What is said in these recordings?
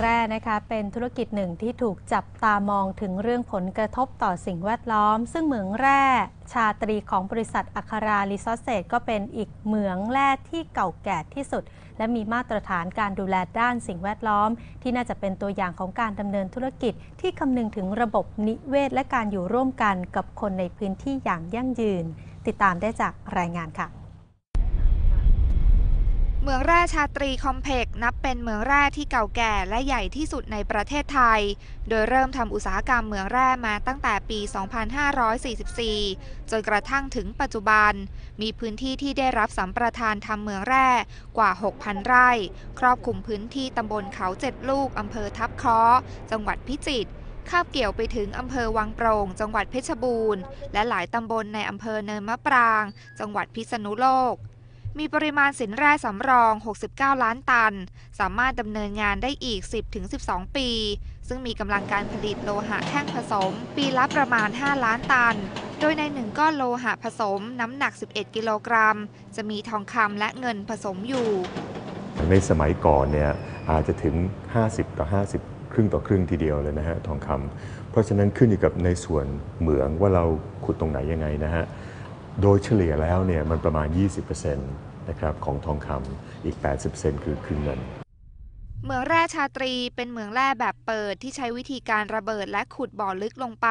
แร่นะคะเป็นธุรกิจหนึ่งที่ถูกจับตามองถึงเรื่องผลกระทบต่อสิ่งแวดล้อม ซึ่งเหมืองแร่ชาตรีของบริษัทอัคารารีซอสเซตก็เป็นอีกเหมืองแร่ที่เก่าแก่ที่สุด และมีมาตรฐานการดูแลด้านสิ่งแวดล้อม ที่น่าจะเป็นตัวอย่างของการดำเนินธุรกิจ ที่คำนึงถึงระบบนิเวศ และการอยู่ร่วมกันกับคนในพื้นที่อย่างยั่งยืน ติดตามได้จากรายงานค่ะ เมืองแร่ชาตรีคอมเพล็กซ์นับเป็นเมืองแร่ที่เก่าแก่และใหญ่ที่สุดในประเทศไทย โดยเริ่มทำอุตสาหกรรมเมืองแร่มาตั้งแต่ปี 2544 จนกระทั่งถึงปัจจุบัน มีพื้นที่ที่ได้รับสัมปทานทำเมืองแร่กว่า 6,000 ไร่ ครอบคลุมพื้นที่ตำบลเขาเจ็ดลูกอำเภอทับคาะจังหวัดพิจิตรคาบเกี่ยวไปถึงอำเภอวังโปร่ง จังหวัดเพชรบูรณ์ และหลายตำบลในอำเภอเนินมะปราง จังหวัดพิษณุโลก มีปริมาณสินแร่สำรอง 69 ล้านตัน สามารถดำเนินงานได้อีก 10-12 ปี ซึ่งมีกำลังการผลิตโลหะแท่งผสม ปีละประมาณ 5 ล้านตัน โดยในหนึ่งก้อนโลหะผสมน้ำหนัก 11 กิโลกรัม จะมีทองคำและเงินผสมอยู่ ในสมัยก่อนเนี่ยอาจจะถึง 50 ต่อ 50 ครึ่งต่อครึ่งทีเดียวเลยนะฮะทองคำเพราะฉะนั้นขึ้นอยู่กับในส่วนเหมืองว่าเราขุดตรงไหนยังไงนะฮะ โดยเฉลี่ยแล้วเนี่ยมันประมาณ 20%นะครับของทองคำอีก 80%คือคือเงิน เหมืองแร่ชาตรีเป็นเหมืองแร่แบบเปิดที่ใช้วิธีการระเบิดและขุดบ่อลึกลงไป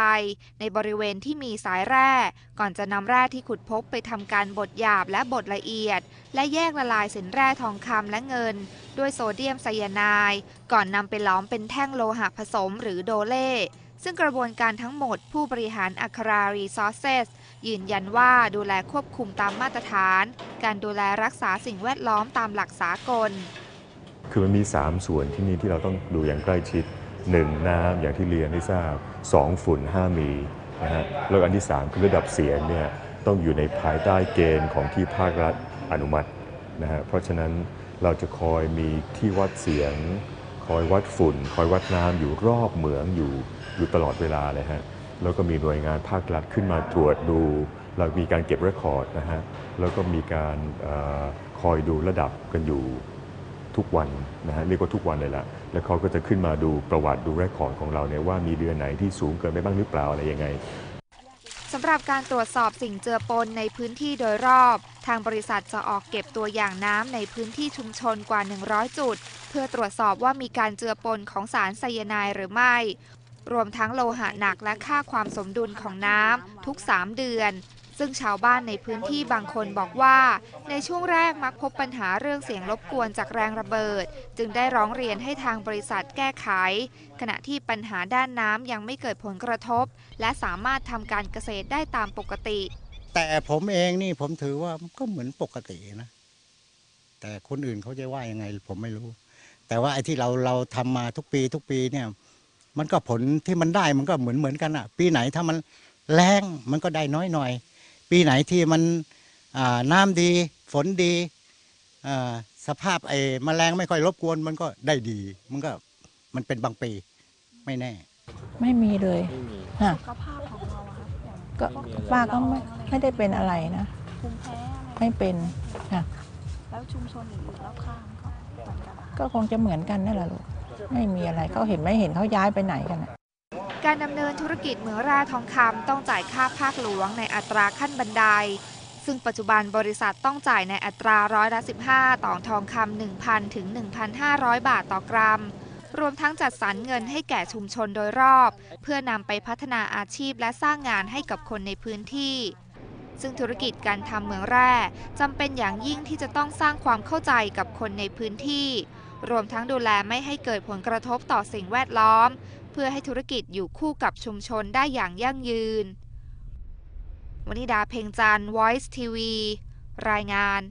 ในบริเวณที่มีสายแร่ ก่อนจะนำแร่ที่ขุดพบไปทำการบดหยาบและบดละเอียด และแยกละลายสินแร่ทองคำและเงิน ด้วยโซเดียมไซยาไนด์ก่อนนำไปล้อมเป็นแท่งโลหะผสมหรือโดเล่ซึ่งกระบวนการทั้งหมดผู้บริหารอัครารีซอสเซส ยืนยันว่าดูแลควบคุมตามมาตรฐาน การดูแลรักษาสิ่งแวดล้อมตามหลักสากล คือมันมี 3 ส่วนที่นี่ที่เราต้องดูอย่างใกล้ชิด 1. น้ำอย่างที่เรียนให้ทราบ 2. ฝุ่นห้ามมีนะฮะแล้วอันที่ 3 คือระดับเสียงเนี่ยต้องอยู่ในภายใต้เกณฑ์ของที่ภาครัฐอนุมัตินะฮะเพราะฉะนั้นเราจะคอยมีที่วัดเสียง คอยวัดฝุ่น คอยวัดน้ำอยู่รอบเหมืองอยู่อยู่ตลอดเวลาเลยฮะ แล้วก็มีหน่วยงานภาครัฐขึ้นมาตรวจดูเรามีการเก็บเรคคอร์ดนะฮะแล้วก็มีการอคอยดูระดับกันอยู่ทุกวันนะฮะเรียกว่าทุกวันเลยละแล้วเขาก็จะขึ้นมาดูประวัติดูเรคคอร์ดของเราเนี่ยว่ามีเดือนไหนที่สูงเกินไปบ้างหรือเปล่าอะไรยังไงสำหรับการตรวจสอบสิ่งเจือปนในพื้นที่โดยรอบ ทางบริษัทจะออกเก็บตัวอย่างน้ำในพื้นที่ชุมชนกว่า 100 จุด เพื่อตรวจสอบว่ามีการเจือปนของสารไซยาไนด์หรือไม่ รวมทั้งโลหะหนักและค่าความสมดุลของน้ำทุก 3 เดือน ซึ่งชาวบ้านในพื้นที่บางคนบอกว่า ในช่วงแรกมักพบปัญหาเรื่องเสียงรบกวนจากแรงระเบิด จึงได้ร้องเรียนให้ทางบริษัทแก้ไข ขณะที่ปัญหาด้านน้ำยังไม่เกิดผลกระทบ และสามารถทำการเกษตรได้ตามปกติ แต่ผมเองนี่ผมถือว่าก็เหมือนปกตินะ แต่คนอื่นเขาจะว่ายังไงผมไม่รู้ แต่ว่าไอ้ที่เราเราทำมาทุกปีทุกปีเนี่ย มันก็ผลที่มันได้มันก็เหมือนเหมือนกันอะปีไหนถ้ามันแรงมันก็ได้น้อยหน่อย ปีไหนที่มันอ่าน้ำดีฝนดีอ่าสภาพไอ้แมลงไม่ค่อยรบกวนมันก็ได้ดี มันก็มันเป็นบางปีไม่แน่ ไม่มีเลยฮะสุขภาพของเราอะคะอย่างก็ป้าก็ไม่ไม่ได้เป็นอะไรนะภูมิแพ้อะไรไม่เป็นค่ะแล้วชุมชนอื่นๆรอบข้างก็เหมือนกันนะคะก็คงจะเหมือนกันนั่นแหละลูก ไม่มีอะไรเขาเห็นไม่เห็นเขาย้ายไปไหนกันอะการดำเนินธุรกิจเหมืองแร่ทองคำต้องจ่ายค่าภาคหลวงในอัตราขั้นบันได ซึ่งปัจจุบันบริษัทต้องจ่ายในอัตราร้อยละ 15 ต่อทองคำ1,000 ถึง 1,500 บาทต่อกรัม รวมทั้งจัดสรรเงินให้แก่ชุมชนโดยรอบ เพื่อนำไปพัฒนาอาชีพและสร้างงานให้กับคนในพื้นที่ ซึ่งธุรกิจการทำเหมืองแร่จำเป็นอย่างยิ่งที่จะต้องสร้างความเข้าใจกับคนในพื้นที่ รวมทั้งดูแลไม่ให้เกิดผลกระทบต่อสิ่งแวดล้อม เพื่อให้ธุรกิจอยู่คู่กับชุมชนได้อย่างยั่งยืนวนิดาเพ็งจันทร์ Voice TV รายงาน